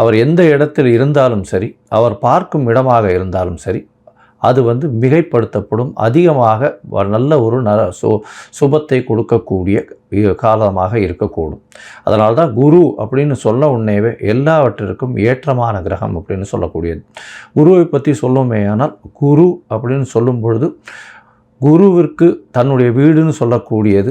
அவர் எந்த இடத்தில் இருந்தாலும் சரி அவர் பார்க்கும் இடமாக இருந்தாலும் சரி அது வந்து மிகைப்படுத்தப்படும். அதிகமாக நல்ல ஒரு ந சு சுபத்தை கொடுக்கக்கூடிய காலமாக இருக்கக்கூடும். அதனால தான் குரு அப்படின்னு சொல்ல உடனேவே எல்லாவற்றிற்கும் ஏற்றமான கிரகம் அப்படின்னு சொல்லக்கூடியது. குருவை பற்றி சொல்லுமே ஆனால் குரு அப்படின்னு சொல்லும் பொழுது குருவிற்கு தன்னுடைய வீடுன்னு சொல்லக்கூடியது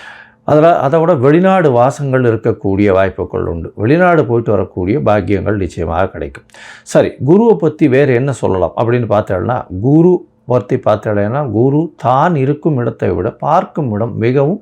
அதில் அதை விட வெளிநாடு வாசங்கள் இருக்கக்கூடிய வாய்ப்புகள் உண்டு. வெளிநாடு போயிட்டு வரக்கூடிய பாக்கியங்கள் நிச்சயமாக கிடைக்கும். சரி குருவை பற்றி வேறு என்ன சொல்லலாம்? அப்படின்னு பார்த்தோம்னா குரு பற்றி பார்த்தோம்னா குரு தான் இருக்கும் இடத்தை விட பார்க்கும் இடம் மிகவும்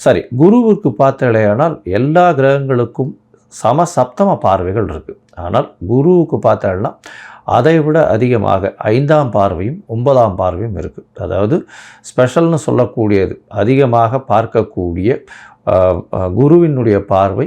சரி குருவுக்கு பார்த்தடையானால் எல்லா கிரகங்களுக்கும் சம சப்தம பார்வைகள் இருக்குது ஆனால் குருவுக்கு பார்த்தோம்னா அதை விட அதிகமாக ஐந்தாம் பார்வையும் ஒன்பதாம் பார்வையும் இருக்குது அதாவது ஸ்பெஷல்னு சொல்லக்கூடியது அதிகமாக பார்க்கக்கூடிய குருவினுடைய பார்வை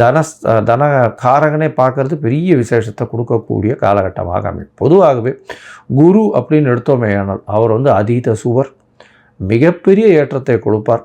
தன தன காரகனை பார்க்கறது பெரிய விசேஷத்தை கொடுக்கக்கூடிய காலகட்டமாக அமையும். பொதுவாகவே குரு அப்படின்னு எடுத்தோமே ஆனால் அவர் வந்து அதீத சுவர் மிகப்பெரிய ஏற்றத்தை கொடுப்பார்.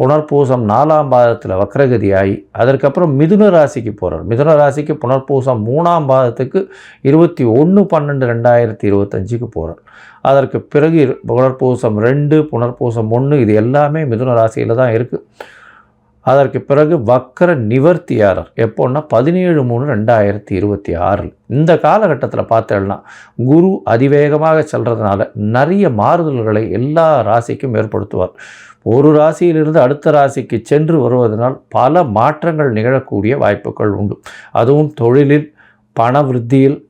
புனர்பூசம் நாலாம் பாதத்தில் வக்ரகதி ஆகி அதற்கப்புறம் மிதுன ராசிக்கு போகிறார் மிதுன ராசிக்கு புனர்பூசம் மூணாம் பாதத்துக்கு இருபத்தி ஒன்று பன்னெண்டு ரெண்டாயிரத்தி இருபத்தஞ்சுக்கு போகிறார் அதற்கு பிறகு புனர்பூசம் ரெண்டு புனர்பூசம் ஒன்று இது எல்லாமே மிதுன ராசியில் தான் இருக்குது அதற்கு பிறகு வக்கர நிவர்த்தியாரர். எப்போன்னா பதினேழு மூணு ரெண்டாயிரத்தி இருபத்தி ஆறில் இந்த காலகட்டத்தில் பார்த்தேன்னா குரு அதிவேகமாக செல்றதுனால நிறைய மாறுதல்களை எல்லா ராசிக்கும் ஏற்படுத்துவார். ஒரு ராசியிலிருந்து அடுத்த ராசிக்கு சென்று வருவதனால் பல மாற்றங்கள் நிகழக்கூடிய வாய்ப்புகள் உண்டு. அதுவும் தொழிலில் பண விருத்தியில்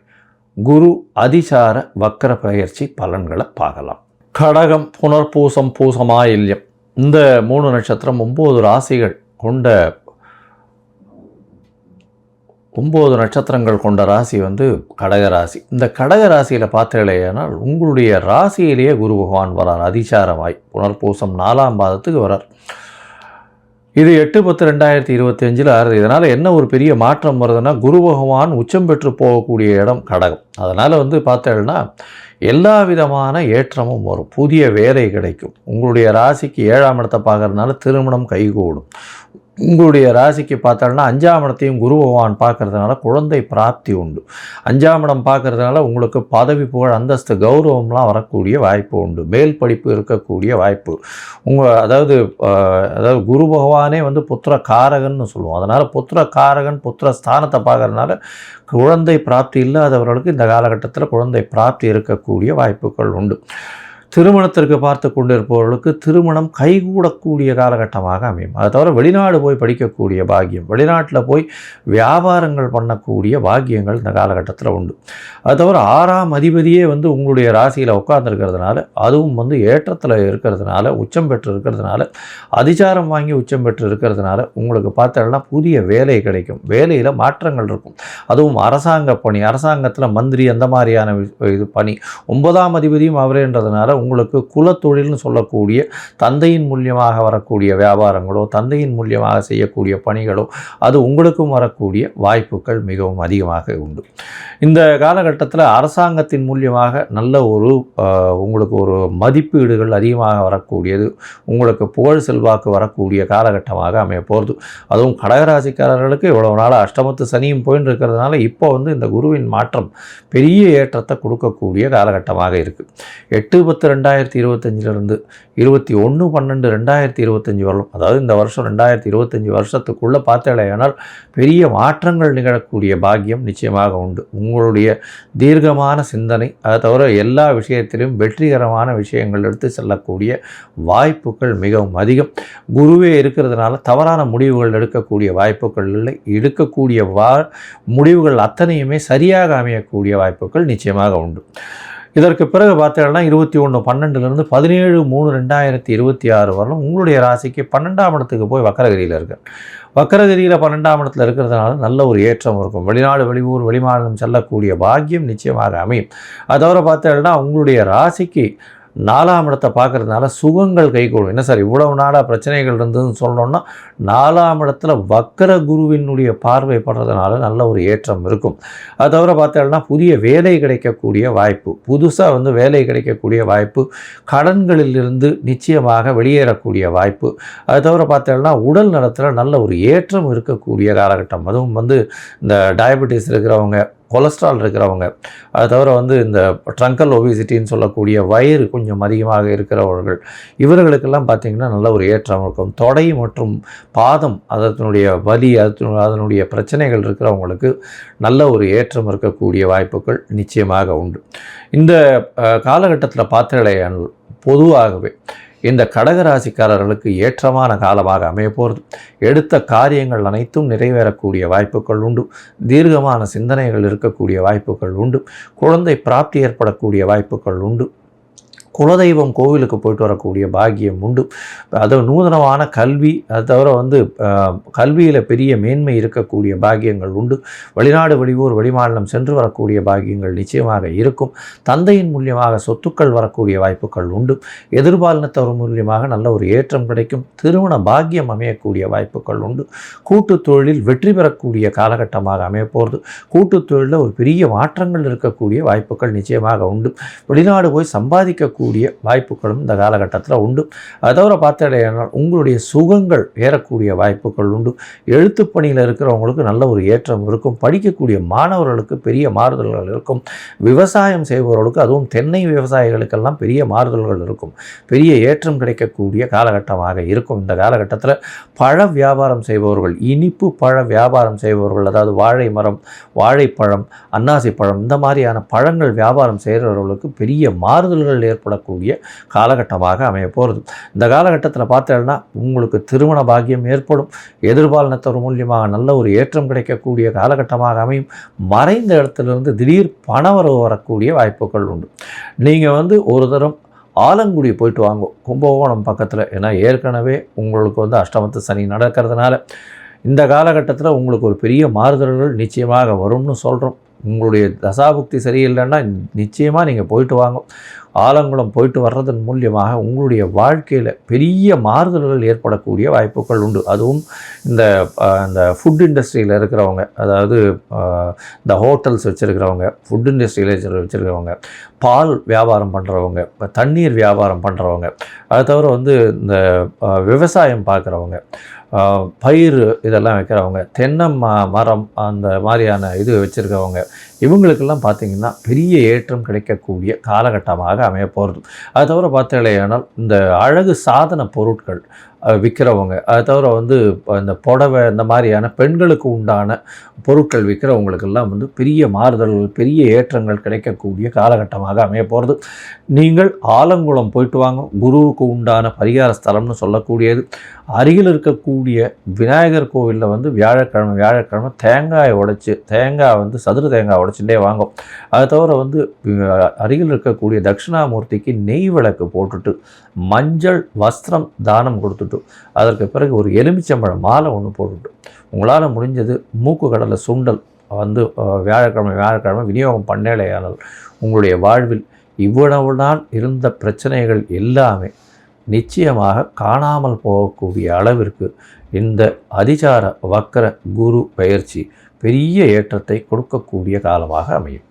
குரு அதிசார வக்கர பயிற்சி பலன்களை பார்க்கலாம். கடகம் புனர்பூசம் பூசமாயில்யம். இந்த மூணு நட்சத்திரம் ஒம்பது ராசிகள் கொண்ட ஒம்பது நட்சத்திரங்கள் கொண்ட ராசி வந்து கடக ராசி. இந்த கடக ராசியில் பார்த்தீங்களேனால் உங்களுடைய ராசியிலேயே குரு பகவான் வரார் அதிசாரமாய். புனர்பூசம் நாலாம் பாதத்துக்கு வரார். இது எட்டு பத்து ரெண்டாயிரத்தி இருபத்தி அஞ்சில் ஆறுது. இதனால் என்ன ஒரு பெரிய மாற்றம் வருதுன்னா குரு பகவான் உச்சம் பெற்று போகக்கூடிய இடம் கடகம். அதனால் வந்து பார்த்தேன்னா எல்லா விதமான ஏற்றமும் வரும். புதிய வேலை கிடைக்கும். உங்களுடைய ராசிக்கு ஏழாம் இடத்தை பார்க்கறதுனால திருமணம் கைகூடும். உங்களுடைய ராசிக்கு பார்த்தோம்னா அஞ்சாம் இடத்தையும் குரு பகவான் பார்க்கறதுனால குழந்தை பிராப்தி உண்டு. அஞ்சாம் இடம் பார்க்கறதுனால உங்களுக்கு பதவி புகழ் அந்தஸ்து கௌரவம்லாம் வரக்கூடிய வாய்ப்பு உண்டு. மேல் படிப்பு இருக்கக்கூடிய வாய்ப்பு. உங்கள் அதாவது அதாவது குரு பகவானே வந்து புத்திர காரகன்னு சொல்லுவோம். அதனால் புத்திர காரகன் புத்திர ஸ்தானத்தை பார்க்கறதுனால குழந்தை பிராப்தி இல்லாதவர்களுக்கு இந்த காலகட்டத்தில் குழந்தை பிராப்தி இருக்கக்கூடிய வாய்ப்புகள் உண்டு. திருமணத்திற்கு பார்த்து கொண்டிருப்பவர்களுக்கு திருமணம் கைகூடக்கூடிய காலகட்டமாக அமையும். அதை தவிர வெளிநாடு போய் படிக்கக்கூடிய பாக்கியம் வெளிநாட்டில் போய் வியாபாரங்கள் பண்ணக்கூடிய பாக்கியங்கள் இந்த காலகட்டத்தில் உண்டு. அது தவிர ஆறாம் அதிபதியே வந்து உங்களுடைய ராசியில் உட்கார்ந்துருக்கிறதுனால அதுவும் வந்து ஏற்றத்தில் இருக்கிறதுனால உச்சம் பெற்று இருக்கிறதுனால அதிசாரம் வாங்கி உச்சம் பெற்று இருக்கிறதுனால உங்களுக்கு பார்த்தோம்னா புதிய வேலை கிடைக்கும். வேலையில் மாற்றங்கள் இருக்கும். அதுவும் அரசாங்க பணி அரசாங்கத்தில் மந்திரி அந்த மாதிரியான இது பணி. ஒன்பதாம் அதிபதியும் அவரேன்றதுனால உங்களுக்கு குலத்தொழில்னு சொல்லக்கூடிய தந்தையின் மூலியமாக வரக்கூடிய வியாபாரங்களோ தந்தையின் மூலியமாக செய்யக்கூடிய பணிகளோ அது உங்களுக்கும் வரக்கூடிய வாய்ப்புகள் மிகவும் அதிகமாக உண்டு. இந்த காலகட்டத்தில் அரசாங்கத்தின் மூலியமாக நல்ல ஒரு உங்களுக்கு ஒரு மதிப்பீடுகள் அதிகமாக வரக்கூடியது உங்களுக்கு புகழ் செல்வாக்கு வரக்கூடிய காலகட்டமாக அமைய போகிறது அதுவும் கடகராசிக்காரர்களுக்கு இவ்வளவு நாள் அஷ்டமத்து சனியும் போயின்னு இருக்கிறதுனால இப்போ வந்து இந்த குருவின் மாற்றம் பெரிய ஏற்றத்தை கொடுக்கக்கூடிய காலகட்டமாக இருக்குது எட்டு பத்து ரெண்டாயிரத்தி இருபத்தஞ்சிலிருந்து இருபத்தி ஒன்று பன்னெண்டு ரெண்டாயிரத்தி இருபத்தஞ்சி வரலும் அதாவது இந்த வருஷம் ரெண்டாயிரத்தி இருபத்தஞ்சி வருஷத்துக்குள்ளே பார்த்தேனால் பெரிய மாற்றங்கள் நிகழக்கூடிய பாக்கியம் நிச்சயமாக உண்டு. உங்களுடைய தீர்க்கமான சிந்தனை அதை தவிர எல்லா விஷயத்திலும் வெற்றிகரமான விஷயங்கள் எடுத்து செல்லக்கூடிய வாய்ப்புகள் மிகவும் அதிகம். குருவே இருக்கிறதுனால தவறான முடிவுகள் எடுக்கக்கூடிய வாய்ப்புகள் இல்லை. எடுக்கக்கூடிய வா முடிவுகள் அத்தனையுமே சரியாக அமையக்கூடிய வாய்ப்புகள் நிச்சயமாக உண்டு. இதற்கு பிறகு பார்த்தீங்கன்னா இருபத்தி ஒன்று பன்னெண்டுலேருந்து பதினேழு மூணு ரெண்டாயிரத்தி இருபத்தி ஆறு வரலும் உங்களுடைய ராசிக்கு பன்னெண்டாம் இடத்துக்கு போய் வக்கரகிரியில் இருக்கு. வக்கரகிரியில் பன்னெண்டாம் இடத்துல இருக்கிறதுனால நல்ல ஒரு ஏற்றம் இருக்கும். வெளிநாடு வெளியூர் வெளிமாநிலம் செல்லக்கூடிய பாக்கியம் நிச்சயமாக அமையும். அதோட பார்த்தீங்கன்னா உங்களுடைய ராசிக்கு நாலாம் இடத்தை பார்க்கறதுனால சுகங்கள் கைகூடும். என்ன சார் இவ்வளவு நாளாக பிரச்சனைகள் இருந்ததுன்னு சொல்லணும்னா நாலாம் இடத்துல வக்கர குருவினுடைய பார்வை படுறதுனால நல்ல ஒரு ஏற்றம் இருக்கும். அது தவிர பார்த்தோம்னா புதிய வேலை கிடைக்கக்கூடிய வாய்ப்பு புதுசாக வந்து வேலை கிடைக்கக்கூடிய வாய்ப்பு கடன்களிலிருந்து நிச்சயமாக வெளியேறக்கூடிய வாய்ப்பு. அது தவிர பார்த்தோம்னா உடல் நலத்தில் நல்ல ஒரு ஏற்றம் இருக்கக்கூடிய காலகட்டம். அதுவும் வந்து இந்த டயபெட்டிஸ் இருக்கிறவங்க கொலஸ்ட்ரால் இருக்கிறவங்க. அது தவிர வந்து இந்த ட்ரங்கல் ஒபிசிட்டின்னு சொல்லக்கூடிய வயிறு கொஞ்சம் அதிகமாக இருக்கிறவர்கள். இவர்களுக்கெல்லாம் பார்த்திங்கன்னா நல்ல ஒரு ஏற்றம் இருக்கும். தொடை மற்றும் பாதம் அதனுடைய வலி அது அதனுடைய பிரச்சனைகள் இருக்கிறவங்களுக்கு நல்ல ஒரு ஏற்றம் இருக்கக்கூடிய வாய்ப்புகள் நிச்சயமாக உண்டு. இந்த காலகட்டத்தில் பாத்திரலையான் பொதுவாகவே இந்த கடகராசிக்காரர்களுக்கு ஏற்றமான காலமாக அமையப்போகிறது எடுத்த காரியங்கள் அனைத்தும் நிறைவேறக்கூடிய வாய்ப்புகள் உண்டு. தீர்க்கமான சிந்தனைகள் இருக்கக்கூடிய வாய்ப்புகள் உண்டு. குழந்தை பிராப்தி ஏற்படக்கூடிய வாய்ப்புகள் உண்டு. குலதெய்வம் கோவிலுக்கு போயிட்டு வரக்கூடிய பாக்கியம் உண்டு. அது நூதனமான கல்வி அது தவிர வந்து கல்வியில் பெரிய மேன்மை இருக்கக்கூடிய பாக்கியங்கள் உண்டு. வெளிநாடு வெளியூர் வெளிமாநிலம் சென்று வரக்கூடிய பாக்கியங்கள் நிச்சயமாக இருக்கும். தந்தையின் மூலியமாக சொத்துக்கள் வரக்கூடிய வாய்ப்புகள் உண்டு. எதிர்பாலினத்தவர் மூலியமாக நல்ல ஒரு ஏற்றம் கிடைக்கும். திருமண பாக்கியம் அமையக்கூடிய வாய்ப்புகள் உண்டு. கூட்டுத் தொழிலில் வெற்றி பெறக்கூடிய காலகட்டமாக அமையப்போகிறது கூட்டுத் தொழிலில் ஒரு பெரிய மாற்றங்கள் இருக்கக்கூடிய வாய்ப்புகள் நிச்சயமாக உண்டு. வெளிநாடு போய் சம்பாதிக்கக்கூடிய வாய்ப்புகளும் இந்த காலகட்டத்தில் உண்டு. அதை தவிர பார்த்தடையானால் உங்களுடைய சுகங்கள் ஏறக்கூடிய வாய்ப்புகள் உண்டு. எழுத்து பணியில் இருக்கிறவங்களுக்கு நல்ல ஒரு ஏற்றம் இருக்கும். படிக்கக்கூடிய மாணவர்களுக்கு பெரிய மாறுதல்கள் இருக்கும். விவசாயம் செய்பவர்களுக்கு அதுவும் தென்னை விவசாயிகளுக்கெல்லாம் பெரிய மாறுதல்கள் இருக்கும். பெரிய ஏற்றம் கிடைக்கக்கூடிய காலகட்டமாக இருக்கும் இந்த காலகட்டத்தில். பழ வியாபாரம் செய்பவர்கள் இனிப்பு பழ வியாபாரம் செய்பவர்கள் அதாவது வாழை மரம் வாழைப்பழம் அன்னாசி பழம் இந்த மாதிரியான பழங்கள் வியாபாரம் செய்கிறவர்களுக்கு பெரிய மாறுதல்கள் ஏற்படும். ஏற்படக்கூடிய காலகட்டமாக அமைய போகிறது இந்த காலகட்டத்தில் பார்த்தேன்னா உங்களுக்கு திருமண பாக்கியம் ஏற்படும். எதிர்பாலினத்தவர் மூலியமாக நல்ல ஒரு ஏற்றம் கிடைக்கக்கூடிய காலகட்டமாக அமையும். மறைந்த இடத்துலேருந்து திடீர் பணவரவு வரக்கூடிய வாய்ப்புகள் உண்டு. நீங்கள் வந்து ஒரு தரம் ஆலங்குடி போயிட்டு வாங்க. கும்பகோணம் பக்கத்தில். ஏன்னா ஏற்கனவே உங்களுக்கு வந்து அஷ்டமத்து சனி நடக்கிறதுனால இந்த காலகட்டத்தில் உங்களுக்கு ஒரு பெரிய மாறுதல்கள் நிச்சயமாக வரும்னு சொல்கிறோம் உங்களுடைய தசாபுக்தி சரியில்லைன்னா நிச்சயமாக நீங்கள் போயிட்டு வாங்க. ஆலங்குளம் போயிட்டு வர்றதன் மூலியமாக உங்களுடைய வாழ்க்கையில் பெரிய மாறுதல்கள் ஏற்படக்கூடிய வாய்ப்புகள் உண்டு. அதுவும் இந்த இந்த ஃபுட் இண்டஸ்ட்ரியில் இருக்கிறவங்க அதாவது இந்த ஹோட்டல்ஸ் வச்சுருக்கிறவங்க ஃபுட் இண்டஸ்ட்ரியில் வச்சுருக்கிறவங்க பால் வியாபாரம் பண்ணுறவங்க தண்ணீர் வியாபாரம் பண்ணுறவங்க அது தவிர வந்து இந்த விவசாயம் பார்க்குறவங்க பயிர் இதெல்லாம் வைக்கிறவங்க தென்னை ம மரம் அந்த மாதிரியான இது வச்சுருக்கவங்க இவங்களுக்கெல்லாம் பார்த்திங்கன்னா பெரிய ஏற்றம் கிடைக்கக்கூடிய காலகட்டமாக அமைய போகிறது அது தவிர பார்த்தாலேயானால் இந்த அழகு சாதன பொருட்கள் விற்கிறவங்க அதை தவிர வந்து இந்த புடவை இந்த மாதிரியான பெண்களுக்கு உண்டான பொருட்கள் விற்கிறவங்களுக்கெல்லாம் வந்து பெரிய மாறுதல்கள் பெரிய ஏற்றங்கள் கிடைக்கக்கூடிய காலகட்டமாக அமைய போகிறது நீங்கள் ஆலங்குளம் போயிட்டு வாங்க. குருவுக்கு உண்டான பரிகார ஸ்தலம்னு சொல்லக்கூடியது. அருகில் இருக்கக்கூடிய விநாயகர் கோவிலில் வந்து வியாழக்கிழமை வியாழக்கிழமை தேங்காயை உடைச்சி தேங்காய் வந்து சதுர தேங்காய் உடைச்சுட்டே வாங்கும் அதை தவிர வந்து அருகில் இருக்கக்கூடிய தட்சிணாமூர்த்திக்கு நெய் விளக்கு போட்டுட்டு மஞ்சள் வஸ்திரம் தானம் கொடுத்துட்டு அதற்கு பிறகு ஒரு எலுமிச்சம்பழம் மாலை ஒன்று போட்டுட்டு உங்களால் முடிஞ்சது மூக்கு கடலை சுண்டல் வந்து வியாழக்கிழமை வியாழக்கிழமை விநியோகம் பண்ணலையானால் உங்களுடைய வாழ்வில் இவ்வளவு நாள் இருந்த பிரச்சனைகள் எல்லாமே நிச்சயமாக காணாமல் போகக்கூடிய அளவிற்கு இந்த அதிசார வக்கர குரு பயிற்சி பெரிய ஏற்றத்தை கொடுக்கக்கூடிய காலமாக அமையும்.